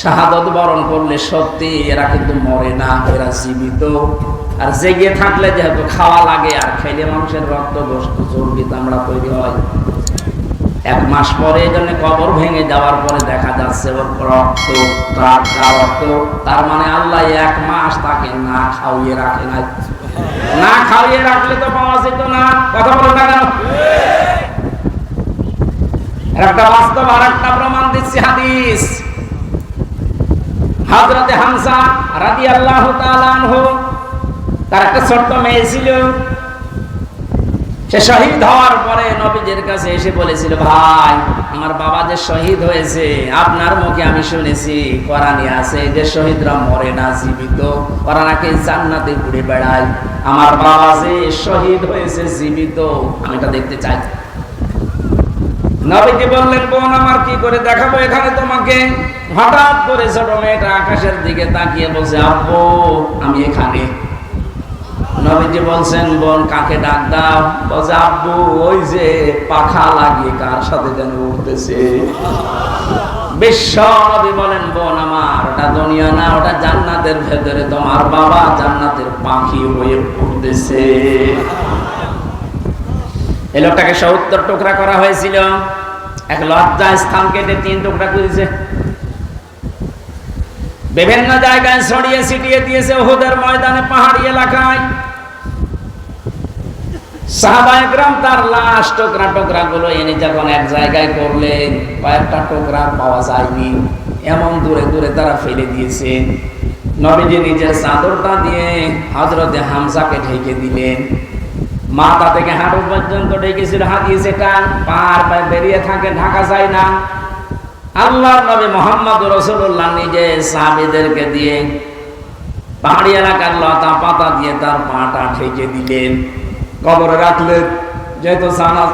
শাহাদত বরণ করলে সত্যি এরা কিন্তু মরে না, এরা জীবিত। আর জেগে থাকলে যেহেতু খাওয়া লাগে, আর খাইলে মানুষের রক্ত গোস্ত চর্বি চামড়া তৈরি হয়। এক মাস পরে এই জন্য কবর ভেঙে যাওয়ার পরে দেখা যাচ্ছে ওর রক্ত রক্ত, তার মানে আল্লাহ এক মাস তাকে না খাওয়িয়ে রাখে নাই। না খাওয়িয়ে রাখলে তো পাওয়া যেত না। কথা বলে না কেন? একটা বাস্তব আর একটা প্রমাণ দিচ্ছি হাদিস। হাজরাতে হামসা রাদি আল্লাহ তার একটা ছোট্ট মেয়ে ছিল। সে শহীদ হওয়ার পরে নবীজির কাছে এসে বলেছিল, ভাই, আমার বাবা যে শহীদ হয়েছে, আপনার মুখে আমি শুনেছি কোরআনে আছে, যে শহীদরা মরে না, জীবিত। ওরা নাকি জান্নাতে ঘুরে বেড়ায়। আমার বাবা যে শহীদ হয়েছে, জীবিত। আমি এটা দেখতে চাই। নবীজি বললেন, বোন আমার কি করে দেখাবো এখানে তোমাকে? হঠাৎ করে ছোট মেয়েটা আকাশের দিকে তাকিয়ে বলছে, আব্বু, আমি এখানে। নবীজি বলছেন, বোন, কাকে ডাক দাও? বলছে, আব্বু, ওই যে পাখা লাগিয়ে কার সাথে যেন উঠতেছে? বিশ্ব নবী বলেন, বোন আমার, ওটা দুনিয়া না, ওটা জান্নাতের ভেতরে। তোমার বাবা জান্নাতের পাখি হয়ে উঠতেছে। এই লোকটাকে সত্তর টুকরা করা হয়েছিল। এক লজ্জা স্থান কেটে তিন টুকরা করেছে বিভিন্ন জায়গায় ছড়িয়ে ছিটিয়ে দিয়েছে ওহুদের ময়দানে, পাহাড়ি এলাকায়। সাহাবায়করাম তার লাশ টোকরা টোকরা গুলো এনে যখন এক জায়গায় করলেন, কয়েকটা টোকরা পাওয়া যায়নি। এমন দূরে দূরে তারা ফেলে দিয়েছে। নবীজি নিজের চাদরটা দিয়ে হজরতে হামসাকে ঢেকে দিলেন। মাথা থেকে হাঁটু পর্যন্ত ডেকেছিল হাতিয়ে টান পার পায়ে বেরিয়ে থাকে, ঢাকা যায় না। আল্লাহর নবী মোহাম্মদ রসুল্লাহ নিজে সাহাবিদেরকে দিয়ে পাহাড়ি এলাকার লতা পাতা দিয়ে তার পাটা ঠেকে দিলেন। কবরে রাখলেন, যেহেতু জানা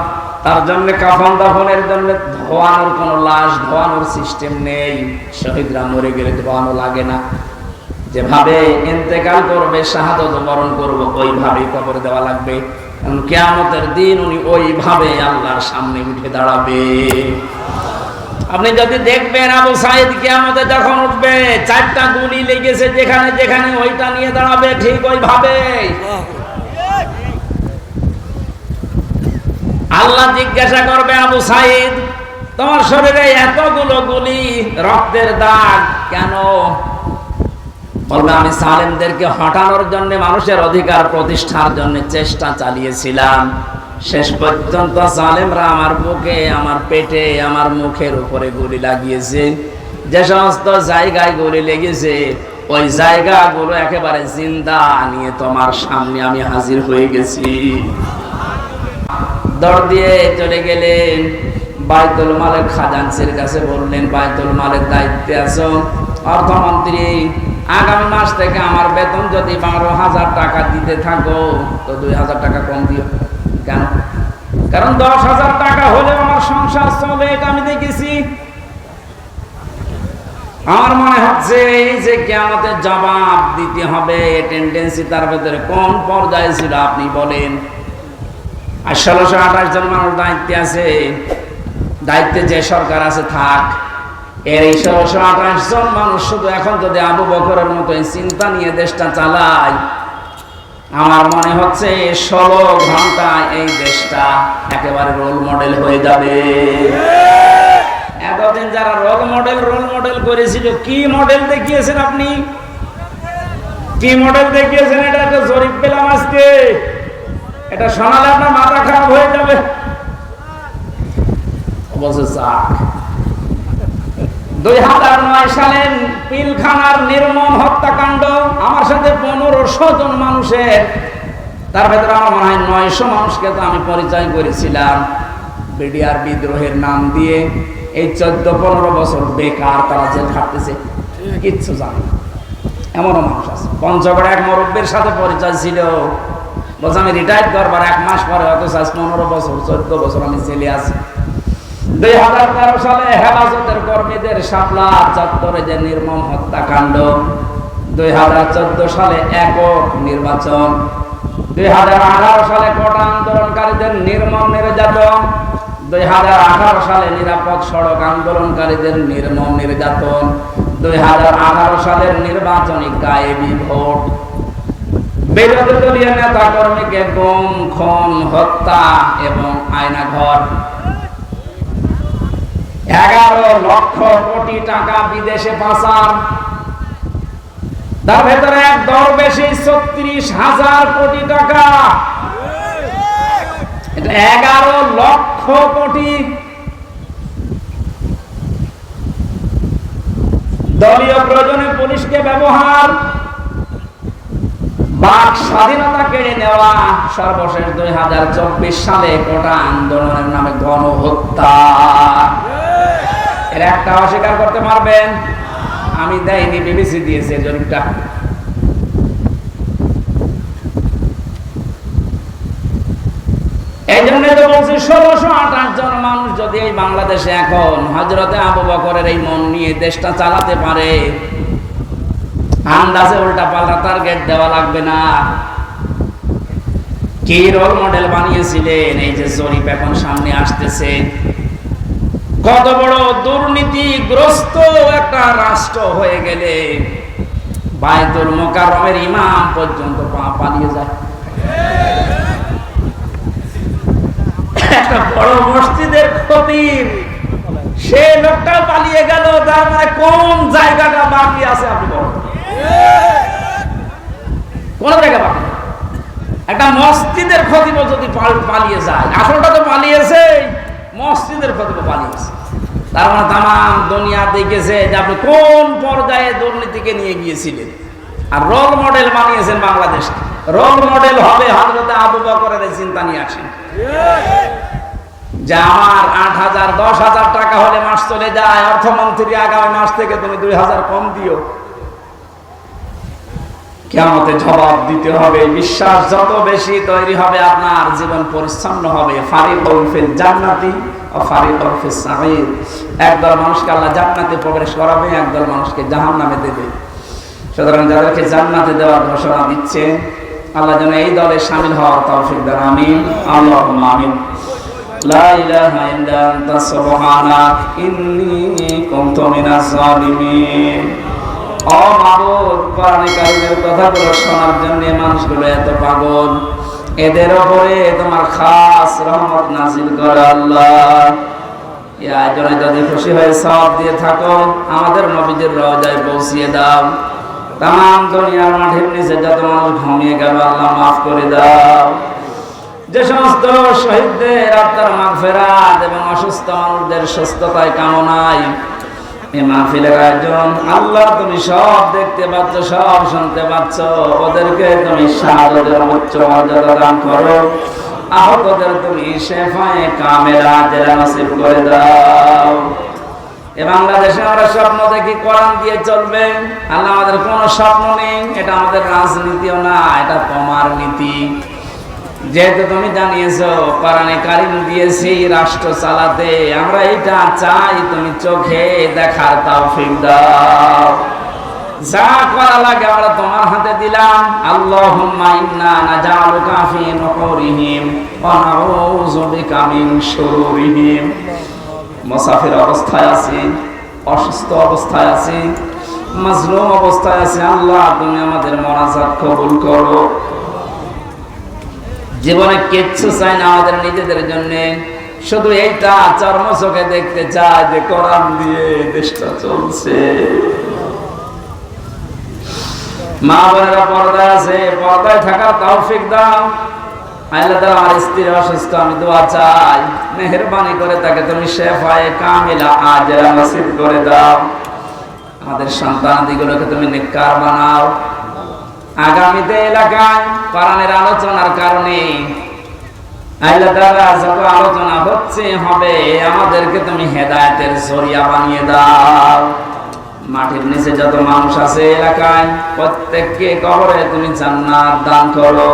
তার জন্য কাফন দাফনের জন্য ধোয়ানোর কোনো লাশ, ধোয়ানোর সিস্টেম নেই। শহীদরা মরে গেলে ধোয়ানো লাগে না। যেভাবে ইন্তেকাল করবে, শাহাদত বরণ করব, ওইভাবেই কবর দেওয়া লাগবে। কেয়ামতের দিন উনি ওইভাবে আল্লাহর সামনে উঠে দাঁড়াবে। আপনি যদি দেখবেন আবু সাইদ কেয়ামতে যখন উঠবে, চারটা গুলি লেগেছে যেখানে যেখানে, ওইটা নিয়ে দাঁড়াবে ঠিক ওইভাবে। আল্লাহ জিজ্ঞাসা করবে আবু সাইদ, তোমার শরীরে এতগুলো গুলি, রক্তের দাগ কেন? বলবে আমি সালেমদেরকে হটানোর জন্য মানুষের অধিকার প্রতিষ্ঠার জন্য চেষ্টা চালিয়েছিলাম। শেষ পর্যন্ত সালেমরা আমার বুকে, আমার পেটে, আমার মুখের উপরে গুলি লাগিয়েছে। যে সমস্ত জায়গায় গুলি লেগেছে, ওই জায়গাগুলো একেবারে জিন্দা নিয়ে তোমার সামনে আমি হাজির হয়ে গেছি। দৌড় দিয়ে চলে গেলেন। বাইতুল মালের খাজানসির কাছে বললেন, বাইতুল মালের দায়িত্বে আছো? অর্থমন্ত্রী আগামী মাস থেকে আমার বেতন যদি বারো হাজার টাকা দিতে থাকো, তো দুই হাজার টাকা কম দিও। কেন? কারণ দশ হাজার টাকা হলেও আমার সংসার চলে, এটা আমি দেখেছি। আমার মনে হচ্ছে এই যে কে আমাদের জবাব দিতে হবে টেন্ডেন্সি তার ভেতরে কোন পর্যায়ে ছিল আপনি বলেন। আর ষোলোশো আঠাশ জন মানুষ দায়িত্বে আছে। দায়িত্বে যে সরকার আছে, থাক। এর এই ষোলোশো আঠাশ জন মানুষ শুধু এখন যদি আবু বকরের মতো চিন্তা নিয়ে দেশটা চালায়, আমার মনে হচ্ছে ষোলো ঘণ্টা এই দেশটা একেবারে রোল মডেল হয়ে যাবে। এতদিন যারা রোল মডেল রোল মডেল করেছিল, কি মডেল দেখিয়েছেন আপনি? কি মডেল দেখিয়েছেন? এটা একটা জরিপ পেলাম আজকে। এটা শোনালে আপনার মাথা খারাপ হয়ে যাবে। বলছে চাক দুই হাজার নয় পিলখানার নির্মম হত্যাকাণ্ড আমার সাথে পনেরোশো জন মানুষের। তার ভেতরে আমার মনে হয় নয়শো মানুষকে তো আমি পরিচয় করেছিলাম। বিডিআর বিদ্রোহের নাম দিয়ে এই চোদ্দ পনেরো বছর বেকার তারা জেল খাটতেছে। কিচ্ছু জানে এমনও মানুষ আছে। পঞ্চগড়ে এক মুরব্বীর সাথে পরিচয় ছিল। বলছে, আমি রিটায়ার করবার এক মাস পরে আজ পনেরো বছর, চোদ্দ বছর আমি জেলে আছি। দুই হাজার তেরো সালে হেফাজতের কর্মীদের শাপলা চত্বরে যে নির্মম হত্যাকাণ্ড, দুই হাজার চোদ্দ সালে একক নির্বাচন, দুই হাজার আঠারো সালে কোটা আন্দোলনকারীদের নির্মম নির্যাতন, দুই হাজার আঠারো সালে নিরাপদ সড়ক আন্দোলনকারীদের নির্মম নির্যাতন, দুই হাজার আঠারো সালের নির্বাচনী গায়েবী ভোট। বিরোধী দলীয় নেতা কর্মীকে গুম, খুন, হত্যা এবং আয়নাঘর এগারো লক্ষ কোটি টাকা বিদেশে পাচার। তার ভেতরে এক দরবেশি ছত্রিশ হাজার কোটি টাকা। এগারো লক্ষ কোটি। দলীয় প্রয়োজনে পুলিশকে ব্যবহার। বাক স্বাধীনতা কেড়ে নেওয়া সর্বশেষ দুই হাজার চব্বিশ সালে কোটা আন্দোলনের নামে গণহত্যা। এর একটা অস্বীকার করতে পারবেন। আমি দেয়নি, বিবিসি দিয়েছে জরিপটা। এই মন নিয়ে দেশটা চালাতে পারে, আন্দাজে উল্টা পাল্টা দেওয়া লাগবে না। কি রোল মডেল বানিয়েছিলেন? এই যে জরিপ এখন সামনে আসতেছে। কত বড় দুর্নীতিগ্রস্ত একটা রাষ্ট্র হয়ে গেলে বায়তুল মোকাররমের ইমাম পর্যন্ত পা পালিয়ে যায়। একটা বড় মসজিদের খতিব, সে লোকটা পালিয়ে গেল, তার মানে কোন জায়গাটা বাকি আছে আপনি বলেন। কোন জায়গা বাকি একটা মসজিদের খতিব যদি পাল- পালিয়ে যায়, আসলটা তো পালিয়েছে মসজিদের খতিব পালিয়েছে তার মানে তামাম দুনিয়া দেখেছে যে আপনি কোন পর্যায়ে দুর্নীতিকে নিয়ে গিয়েছিলেন। আর রোল মডেল বানিয়েছেন বাংলাদেশ রোল মডেল হবে হজরতে আবু বকরের চিন্তা নিয়ে আসেন। যে আমার আট হাজার, দশ হাজার টাকা হলে মাস চলে যায়, অর্থমন্ত্রী আগামী মাস থেকে তুমি দুই হাজার কম দিও। কেমতে জবাব দিতে হবে। বিশ্বাস যত বেশি তৈরি হবে, আপনার জীবন পরিচ্ছন্ন হবে। ফারিকুল ফিল জান্নাতি ও সাঈর একদল মানুষকে আল্লাহ জান্নাতে প্রবেশ করাবে, একদল মানুষকে জাহান্নামে দেবে। সুতরাং যাদেরকে জান্নাতে দেওয়ার ঘোষণা দিচ্ছে আল্লাহ যেন এই দলে শামিল হওয়ার তৌফিক দেন। আমিন। আল্লাহুম্মা আমিন। আমাদের নবীদের রজায় পৌঁছিয়ে দাও। তাম দুনিয়ার মাঠের নিচে যত মানুষ ঘুমিয়ে গেল, আল্লাহ মাফ করে দাও। যে সমস্ত শহীদদের আত্মার মাগফেরাত এবং অসুস্থ মানুষদের সুস্থতায় কামনায় মাহফিলের আয়োজন আল্লাহ তুমি সব দেখতে পাচ্ছ, সব শুনতে পাচ্ছ। ওদেরকে তুমি উচ্চ মর্যাদা দান করো। আহতদের তুমি শেফায়ে জেলা নসিব করে দাও। এ বাংলাদেশে আমরা স্বপ্ন দেখি, কোরআন দিয়ে চলবে। আল্লাহ আমাদের কোনো স্বপ্ন নেই, এটা আমাদের রাজনীতিও না, এটা তোমার নীতি। যেহেতু তুমি জানিয়েছো, কোরআনে কারিম দিয়েছি রাষ্ট্র চালাতে, আমরা এটা চাই তুমি চোখে দেখার তৌফিক দাও। যা করা লাগে আমরা তোমার হাতে দিলাম। আল্লাহুম্মা ইন্না নাজালুকা ফি নুহুরিহিম ওয়া নাউযু বিকা মিন শুরুরিহিম। মুসাফির অবস্থায় আছি, অসুস্থ অবস্থায় আছি, মাজলুম অবস্থায় আছি। আল্লাহ তুমি আমাদের মোনাজাত কবুল করো। জীবনে কিচ্ছু চাই না আমাদের নিজেদের জন্য। শুধু এইটা চর্ম চোখে দেখতে চায় যে কোরআন দিয়ে দেশটা চলছে। মা বোনেরা পর্দায় আছে, পর্দায় থাকার তৌফিক দাও। অসুস্থ, আমি দোয়া চাই। মেহেরবানি করে তাকে তুমি কামিলা নসিব করে দাও। আমাদের সন্তানাদিগুলোকে তুমি নেককার বানাও। আগামীতে এলাকায় কোরআনের আলোচনার কারণে আল্লাহ তাআলা আলোচনা হচ্ছে, হবে, আমাদেরকে তুমি হেদায়েতের বানিয়ে দাও। মাটির নিচে যত মানুষ আছে এলাকায়, প্রত্যেককে কবরে তুমি জান্নাত দান করো।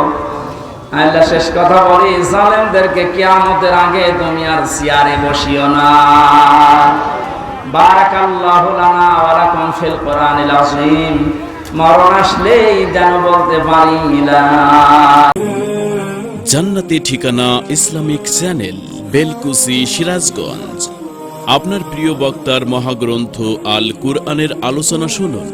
আল্লাহ শেষ কথা বলি, জালেমদেরকে কিয়ামতের আগে তুমি আর সিয়ারে বসিও না। বারাকাল্লাহু লানা ওয়া লাকুম ফিল কোরআনিল আযীম। মরণ আসলেই যেন বলতে পারি জান্নাতি ঠিকানা ইসলামিক চ্যানেল, বেলকুসি, সিরাজগঞ্জ। আপনার প্রিয় বক্তার মহাগ্রন্থ আল কুরআনের আলোচনা শুনুন।